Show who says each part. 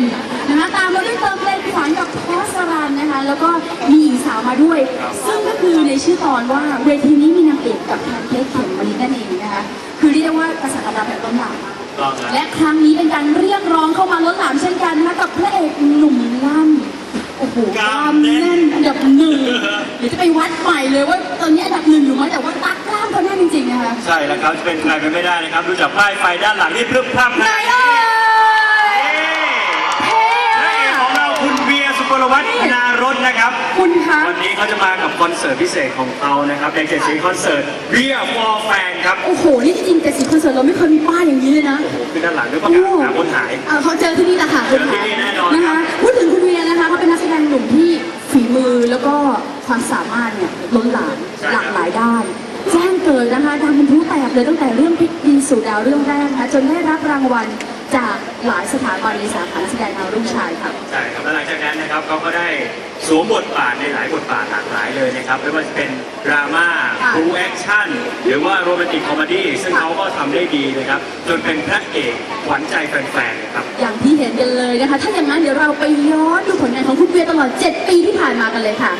Speaker 1: มนะคะตามมาด้วยเติมเพลงขวัญกับพอสรันนะคะ แล้วก็มีหญิงสาวมาด้วย ซึ่งก็คือในชื่อตอนว่าเวทีนี้มีนางเอกกับแพนเค้กเข็มมะลินั่นเองนะคะคือเรียกได้ว่ากระแสตอบรับแบบล้นหลาม
Speaker 2: ลองนะ
Speaker 1: และครั้งนี้เป็นการเรียกร้องเข้ามาล้นหลามเช่นกันนะคะกับพระเอกหนุ่มล่ำโอ้โหกล้ามแน่นอันดับหนึ่งเดี๋ยวจะไปวัดใหม่เลยว่าตอนนี้อันดับหนึ่งอยู่ไหมแต่ว่าตักกล้ามเขาแน่นจริงๆนะคะ
Speaker 2: ใช่แล้วครับจะเป็นใครไปไม่ได้นะครับดูจากป้ายไฟด้านหลังนี่พรึบพรับ
Speaker 1: ไหน
Speaker 2: นะ
Speaker 1: เอ่ย
Speaker 2: เอ๊ะ
Speaker 1: เท่
Speaker 2: พระเอกของเราคุณเบียร์สุกลวัฒน์นารถนะครับ
Speaker 1: คุณคะ
Speaker 2: วันนี้เขาจะมากับคอนเสิร์ตพิเศษของเขานะครับในเจ็ดสีคอนเสิร์ตเบียร์ฟอร์แฟนครับ
Speaker 1: โอ้โห นี่จริงๆแต่สีคอนเสิร์ตเราไม่เคยมีป้ายอย่างนี้เลยนะ
Speaker 2: โอ้โหคือด้านหลังด้วยประกาศหาคนหาย
Speaker 1: อ่าเขาเจอที่นี่แหละค่ะ
Speaker 2: เจอที่นี่แน่นอน
Speaker 1: นะคะพูดถึงคุณเวียนะคะเขาเป็นนักแสดงหนุ่มที่ฝีมือแล้วก็ความสามารถเนี่ยล้นหลามหลากหลายด้าน แจ้งเกิดนะคะดังเป็นพลุแตกเลยตั้งแต่เรื่องพลิกดินสู่ดาวเรื่องแรกนะคะจนได้รับรางวัลจากหลายสถาบันในสาขานักแสดงดาวรุ่งชายค่ะ
Speaker 2: ใช่ครับแล้วหลังจากนั้นนะครับเขาก็ได้ สวมบทบาทในหลายบทบาทหลากหลายเลยนะครับไม่ว่าจะเป็นดราม่า
Speaker 1: ค่ะ
Speaker 2: บูแอคชั่นหรือว่าโรแมนติกคอมเมดี้ซึ่งเขาก็ทำได้ดีนะครับ จนเป็นพระเอกขวัญใจแฟนๆนะครับ
Speaker 1: อย่างที่เห็นกันเลยนะคะ ถ้าอย่างนั้นเดี๋ยวเราไปย้อนดูผลงานของคุณเวียตลอด 7 ปีที่ผ่านมากันเลยค่ะ